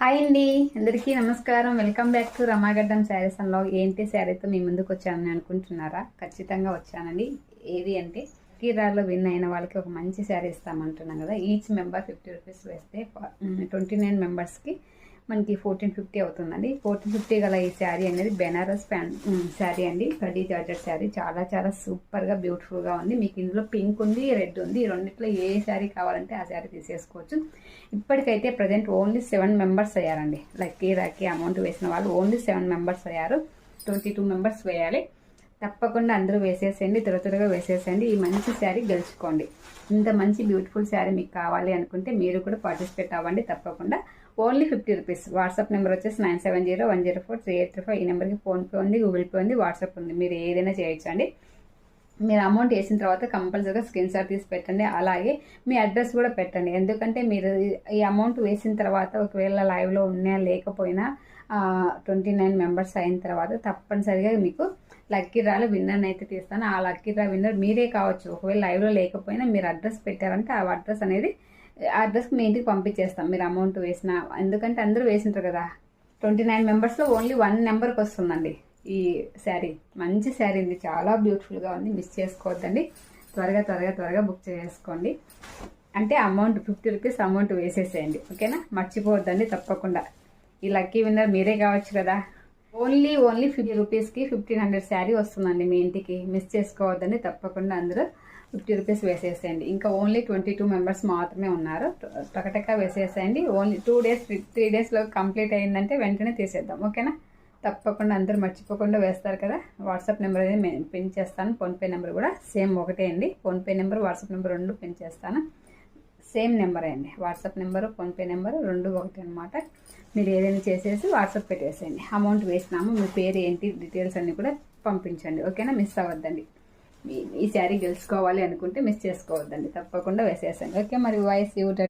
Hi అండి. అందరికీ నమస్కారం. Welcome back to Ramagaddam saris అన్లో ఏంటి శారీతో మీ ముందుకు వచ్చానని అనుకుంటున్నారా? ఖచ్చితంగా వచ్చానండి. ఏది అంటే కీరాలో విన్ అయిన వాళ్ళకి ఒక మంచి శారీ ఇస్తామంటున్నాం కదా. ఈచ్ మెంబర్ ఫిఫ్టీ రూపీస్ వేస్తే ట్వంటీ నైన్ మెంబర్స్కి మనకి ఫోర్టీన్ ఫిఫ్టీ అవుతుందండి. ఫోర్టీన్ ఫిఫ్టీ గల ఈ శారీ అనేది బెనారస్ ప్యాన్ శారీ అండి. కడీ జార్జెట్ శారీ. చాలా చాలా సూపర్గా బ్యూటిఫుల్గా ఉంది. మీకు ఇందులో పింక్ ఉంది రెడ్ ఉంది. ఈ రెండిట్లో ఏ శారీ కావాలంటే ఆ శారీ తీసేసుకోవచ్చు. ఇప్పటికైతే ప్రజెంట్ ఓన్లీ సెవెన్ మెంబర్స్ అయ్యారండి. లక్కీ రాకీ అమౌంట్ వేసిన వాళ్ళు ఓన్లీ సెవెన్ మెంబర్స్ అయ్యారు. ట్వంటీ టూ మెంబర్స్ వేయాలి. తప్పకుండా అందరూ వేసేసేయండి. త్వర త్వరగా వేసేసేయండి. ఈ మంచి శారీ గెలుచుకోండి. ఇంత మంచి బ్యూటిఫుల్ శారీ మీకు కావాలి అనుకుంటే మీరు కూడా పార్టిసిపేట్ అవ్వండి తప్పకుండా. Only fifty rupees. WhatsApp number వచ్చేసి nine seven zero one zero four three eight three five. ఈ నెంబర్కి ఫోన్పే ఉంది గూగుల్ పే ఉంది వాట్సాప్ ఉంది. మీరు ఏదైనా చేయొచ్చు అండి. మీరు అమౌంట్ వేసిన తర్వాత కంపల్సరీగా స్క్రీన్ షాట్ తీసి పెట్టండి. అలాగే మీ అడ్రస్ కూడా పెట్టండి. ఎందుకంటే మీరు ఈ అమౌంట్ వేసిన తర్వాత ఒకవేళ లైవ్లో ఉన్నా లేకపోయినా ట్వంటీ నైన్ మెంబర్స్ అయిన తర్వాత తప్పనిసరిగా మీకు లక్కీ డ్రాలో విన్నర్ అయితే తీస్తాను. ఆ లక్కీ డ్రా విన్నర్ మీరే కావచ్చు. ఒకవేళ లైవ్లో లేకపోయినా మీరు అడ్రస్ పెట్టారంటే ఆ అడ్రస్ అనేది అడ్రస్కి మీ ఇంటికి పంపించేస్తాం. మీరు అమౌంట్ వేసిన ఎందుకంటే అందరూ వేసింటారు కదా. ట్వంటీ నైన్ మెంబర్స్లో ఓన్లీ వన్ నెంబర్కి వస్తుందండి ఈ శారీ. మంచి శారీ ఉంది చాలా బ్యూటిఫుల్గా ఉంది. మిస్ చేసుకోవద్దండి. త్వరగా త్వరగా త్వరగా బుక్ చేసుకోండి. అంటే అమౌంట్ ఫిఫ్టీ రూపీస్ అమౌంట్ వేసేసేయండి. ఓకేనా? మర్చిపోవద్దండి తప్పకుండా. ఈ లక్కీ విన్నర్ మీరే కావచ్చు కదా. ఓన్లీ ఓన్లీ ఫిఫ్టీ రూపీస్కి ఫిఫ్టీన్ హండ్రెడ్ శారీ వస్తుందండి మీ ఇంటికి. మిస్ చేసుకోవద్దండి తప్పకుండా అందరూ. ఫిఫ్టీ రూపీస్ వేసేసేయండి. ఇంకా ఓన్లీ ట్వంటీ టూ మెంబర్స్ మాత్రమే ఉన్నారు. టకటక వేసేసేయండి. ఓన్లీ టూ డేస్ త్రీ డేస్లో కంప్లీట్ అయిందంటే వెంటనే తీసేద్దాం. ఓకేనా? తప్పకుండా అందరూ మర్చిపోకుండా వేస్తారు కదా. వాట్సాప్ నెంబర్ అనేది నేను పిన్ చేస్తాను. ఫోన్పే నెంబర్ కూడా సేమ్ ఒకటే అండి. ఫోన్పే నెంబర్ వాట్సాప్ నెంబర్ రెండు పిన్ చేస్తాను. సేమ్ నెంబర్ అండి. వాట్సాప్ నెంబరు ఫోన్పే నెంబరు రెండు ఒకటి అనమాట మీరు ఏదైనా చేసేసి వాట్సాప్ పెట్టేసేయండి. అమౌంట్ వేసినాము. మీ పేరు ఏంటి డీటెయిల్స్ అన్నీ కూడా పంపించండి. ఓకేనా? మిస్ అవ్వద్దండి. ఈ శారీ గెలుచుకోవాలి అనుకుంటే మిస్ చేసుకోవద్దండి. తప్పకుండా వేసేసాను ఓకే మరి వాయిస్ యూటర్